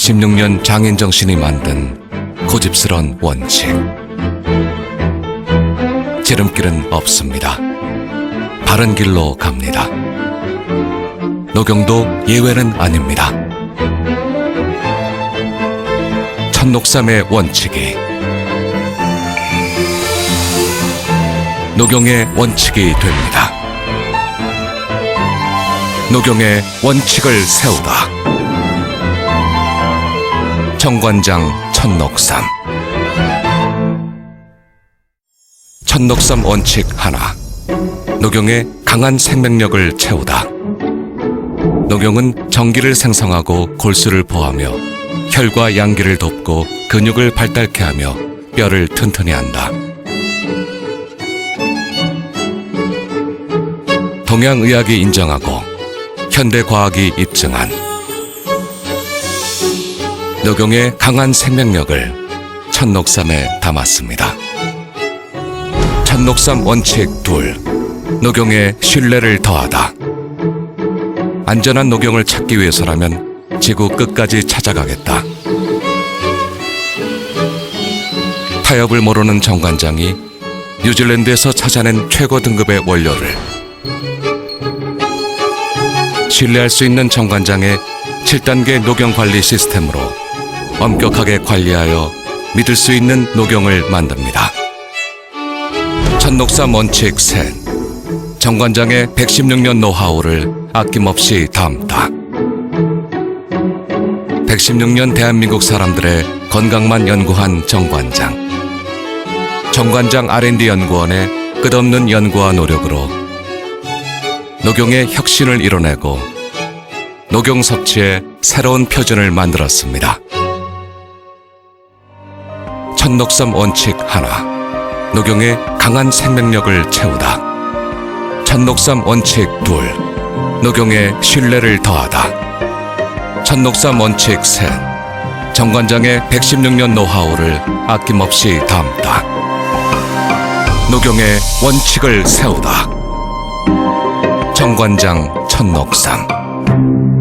116년 장인 정 신이 만든 고집스런 원칙. 지름길은 없습니다. 바른 길로 갑니다. 노경도 예외는 아닙니다. 천녹삼의 원칙이 노경의 원칙이 됩니다. 노경의 원칙을 세우다. 정관장 천녹삼 천녹삼 원칙 하나 노경의 강한 생명력을 채우다. 노경은 정기를 생성하고 골수를 보하며 혈과 양기를 돕고 근육을 발달케 하며 뼈를 튼튼히 한다. 동양의학이 인정하고 현대과학이 입증한 노경의 강한 생명력을 천녹삼에 담았습니다. 천녹삼 원칙 둘 노경의 신뢰를 더하다. 안전한 노경을 찾기 위해서라면 지구 끝까지 찾아가겠다. 타협을 모르는 정관장이 뉴질랜드에서 찾아낸 최고 등급의 원료를 신뢰할 수 있는 정관장의 7단계 노경 관리 시스템으로 엄격하게 관리하여 믿을 수 있는 노경을 만듭니다. 천녹삼 원칙 셋 정관장의 116년 노하우를 아낌없이 담다. 116년 대한민국 사람들의 건강만 연구한 정관장. 정관장 R&D 연구원의 끝없는 연구와 노력으로 녹용의 혁신을 이뤄내고 녹용 섭취의 새로운 표준을 만들었습니다. 천녹삼 원칙 하나. 녹용의 강한 생명력을 채우다. 천녹삼 원칙 둘. 녹용의 신뢰를 더하다. 천녹삼 원칙 셋. 정관장의 116년 노하우를 아낌없이 담다. 녹용의 원칙을 세우다. 정관장 천녹삼